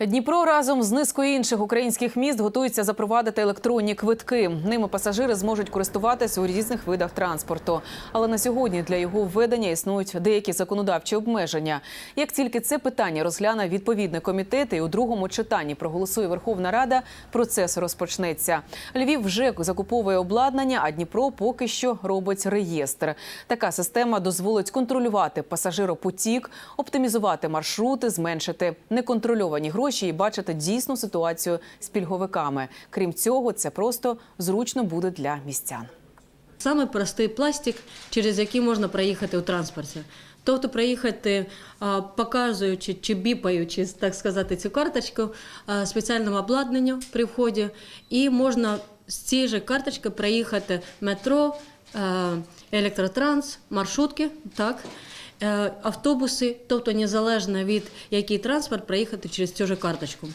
Дніпро разом з низкою інших українських міст готується запровадити електронні квитки. Ними пасажири зможуть користуватися у різних видах транспорту. Але на сьогодні для його введення існують деякі законодавчі обмеження. Як тільки це питання розгляне відповідний комітет і у другому читанні проголосує Верховна Рада, процес розпочнеться. Львів вже закуповує обладнання, а Дніпро поки що робить реєстр. Така система дозволить контролювати пасажиропотік, оптимізувати маршрути, зменшити неконтрольовані гроші і бачити дійсну ситуацію з пільговиками. Крім цього, це просто зручно буде для містян. Саме простий пластик, через який можна проїхати у транспорті. Тобто проїхати, показуючи чи біпаючи, так сказати, цю карточку а, спеціальному обладнанню при вході, і можна з цією ж карточкою проїхати метро, електротранс, маршрутки, так, автобуси, тобто незалежно від який транспорт проїхати через цю ж карточку.